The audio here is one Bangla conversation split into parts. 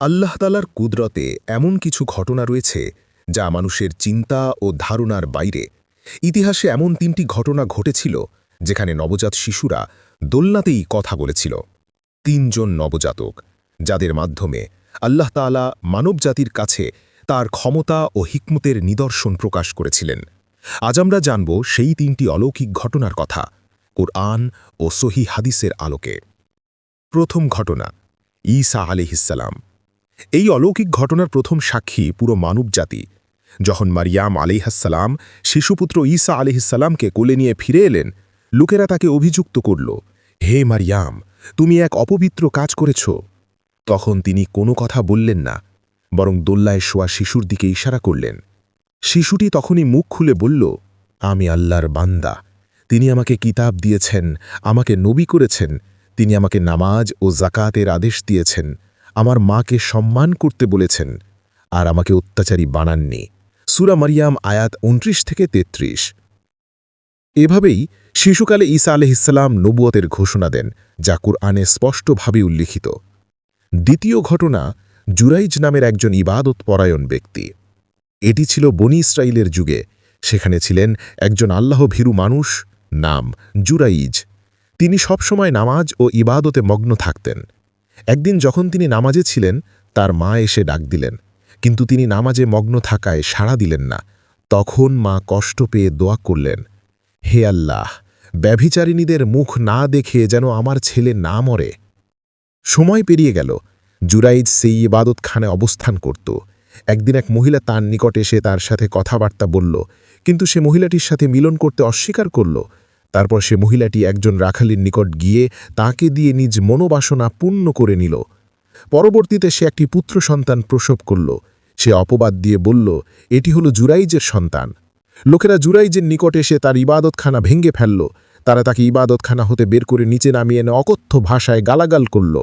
আল্লাহ তালার কুদরতে এমন কিছু ঘটনা রয়েছে যা মানুষের চিন্তা ও ধারণার বাইরে। ইতিহাসে এমন তিনটি ঘটনা ঘটেছিল, যেখানে নবজাত শিশুরা দোলনাতেই কথা বলেছিল। তিনজন নবজাতক, যাদের মাধ্যমে আল্লাহ তালা মানবজাতির কাছে তার ক্ষমতা ও হিকমতের নিদর্শন প্রকাশ করেছিলেন। আজ আমরা জানব সেই তিনটি অলৌকিক ঘটনার কথা, কোরআন ও সহি হাদিসের আলোকে। প্রথম ঘটনা, ঈসা আলিহিসাল্লাম এই অলৌকিক ঘটনার প্রথম সাক্ষী পুরো মানবজাতি যখন মারিয়াম আলিহাসাল্লাম শিশুপুত্র ঈসা আলিহিসাল্লামকে কোলে নিয়ে ফিরে এলেন, লোকেরা তাকে অভিযুক্ত করল। হে মারিয়াম, তুমি এক অপবিত্র কাজ করেছ। তখন তিনি কোনো কথা বললেন না, বরং দোল্লায় শোয়া শিশুর দিকে ইশারা করলেন। শিশুটি তখনই মুখ খুলে বলল, আমি আল্লাহর বান্দা। তিনি আমাকে কিতাব দিয়েছেন, আমাকে নবী করেছেন, তিনি আমাকে নামাজ ও জাকাতের আদেশ দিয়েছেন। আমার মাকে সম্মান করতে বলেছেন আর আমাকে অত্যাচারী বানাননি। সুরা মারিয়াম আয়াত উনত্রিশ থেকে ৩৩ এভাবেই শিশুকালে ঈসা আলহিসাল্লাম নবুয়তের ঘোষণা দেন, যা কুরআনে স্পষ্টভাবে উল্লিখিত। দ্বিতীয় ঘটনা, জুরাইজ নামের একজন ইবাদত পরায়ণ ব্যক্তি। এটি ছিল বনি ইসরাইলের যুগে। সেখানে ছিলেন একজন আল্লাহ ভীরু মানুষ নাম জুরাইজ। তিনি সবসময় নামাজ ও ইবাদতে মগ্ন থাকতেন। একদিন যখন তিনি নামাজে ছিলেন, তার মা এসে ডাক দিলেন। কিন্তু তিনি নামাজে মগ্ন থাকায় সাড়া দিলেন না। তখন মা কষ্ট পেয়ে দোয়া করলেন, হে আল্লাহ, ব্যভিচারিণীদের মুখ না দেখে যেন আমার ছেলে না মরে। সময় পেরিয়ে গেল। জুরাইজ সেই ইবাদত খানে অবস্থান করত। একদিন এক মহিলা তার নিকট এসে তার সাথে কথাবার্তা বলল, কিন্তু সে মহিলাটির সাথে মিলন করতে অস্বীকার করল। তারপর সে মহিলাটি একজন রাখালির নিকট গিয়ে তাকে দিয়ে নিজ মনোবাসনা পূর্ণ করে নিল। পরবর্তীতে সে একটি পুত্র সন্তান প্রসব করল। সে অপবাদ দিয়ে বলল, এটি হলো জুরাইজের সন্তান। লোকেরা জুরাইজের নিকট এসে তার ইবাদতখানা ভেঙ্গে ফেলল। তারা তাকে ইবাদতখানা হতে বের করে নিচে নামিয়ে এনে অকথ্য ভাষায় গালাগাল করল।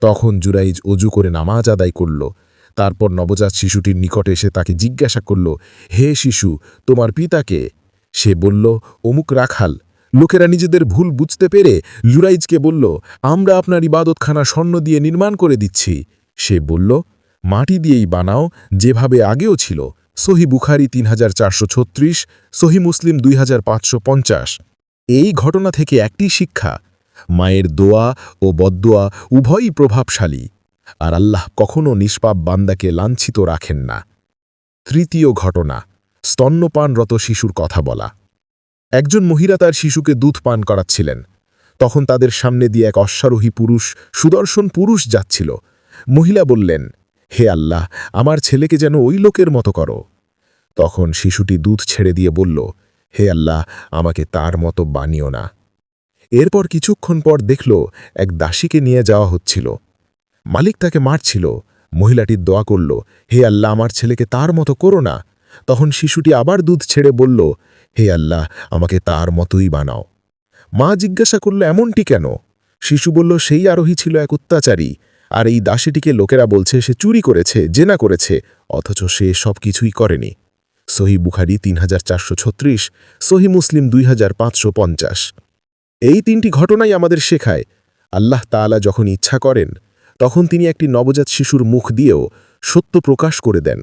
তখন জুরাইজ অজু করে নামাজ আদায় করল। তারপর নবজাত শিশুটির নিকট এসে তাকে জিজ্ঞাসা করল, হে শিশু, তোমার পিতাকে সে বলল, অমুক রাখাল। লোকেরা নিজেদের ভুল বুঝতে পেরে লুরাইজকে বলল, আমরা আপনার ইবাদতখানা স্বর্ণ দিয়ে নির্মাণ করে দিচ্ছি। সে বলল, মাটি দিয়েই বানাও, যেভাবে আগেও ছিল। সহি বুখারি তিন হাজার চারশো ছত্রিশ, সহি মুসলিম দুই হাজার পাঁচশো পঞ্চাশ। এই ঘটনা থেকে একটি শিক্ষা, মায়ের দোয়া ও বদদোয়া উভয়ই প্রভাবশালী, আর আল্লাহ কখনও নিষ্পাপ বান্দাকে লাঞ্ছিত রাখেন না। তৃতীয় ঘটনা, স্তন্যপানরত শিশুর কথা বলা। একজন মহিলা তার শিশুকে দুধ পান করাচ্ছিলেন। তখন তাদের সামনে দিয়ে এক অশ্বারোহী পুরুষ, সুদর্শন পুরুষ যাচ্ছিল। মহিলা বললেন, হে আল্লাহ, আমার ছেলেকে যেন ওই লোকের মতো করো। তখন শিশুটি দুধ ছেড়ে দিয়ে বলল, হে আল্লাহ, আমাকে তার মতো বানিও না। এরপর কিছুক্ষণ পর দেখল, এক দাসীকে নিয়ে যাওয়া হচ্ছিল। মালিক তাকে মারছিল। মহিলাটির দোয়া করল, হে আল্লাহ, আমার ছেলেকে তার মতো করো না। তখন শিশুটি আবার দুধ ছেড়ে বলল হে আল্লাহ, আমাকে তার মতোই বানাও। মা জিজ্ঞাসা করল, এমনটি কেন? শিশু বলল, সেই আরোহী ছিল এক অত্যাচারী, আর এই দাসীটিকে লোকেরা বলছে সে চুরি করেছে, জেনা করেছে, অথচ সে সব কিছুই করেনি। সহি বুখারি তিন হাজার চারশো ছত্রিশ, সহি মুসলিম দুই হাজার পাঁচশো পঞ্চাশ। এই তিনটি ঘটনাই আমাদের শেখায়। আল্লাহ তাআলা যখন ইচ্ছা করেন, তখন তিনি একটি নবজাত শিশুর মুখ দিয়েও সত্য প্রকাশ করে দেন।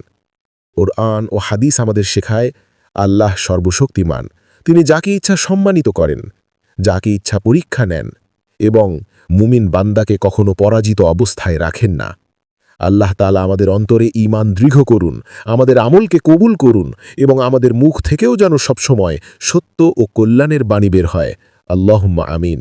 ওর আন ও হাদিস আমাদের শেখায় আল্লাহ সর্বশক্তিমান। তিনি যাকে ইচ্ছা সম্মানিত করেন, যাকে ইচ্ছা পরীক্ষা নেন এবং মুমিন বান্দাকে কখনো পরাজিত অবস্থায় রাখেন না। আল্লাহ তালা আমাদের অন্তরে ইমান দৃঢ় করুন, আমাদের আমলকে কবুল করুন এবং আমাদের মুখ থেকেও যেন সবসময় সত্য ও কল্যাণের বাণী বের হয়। আল্লাহ আমিন।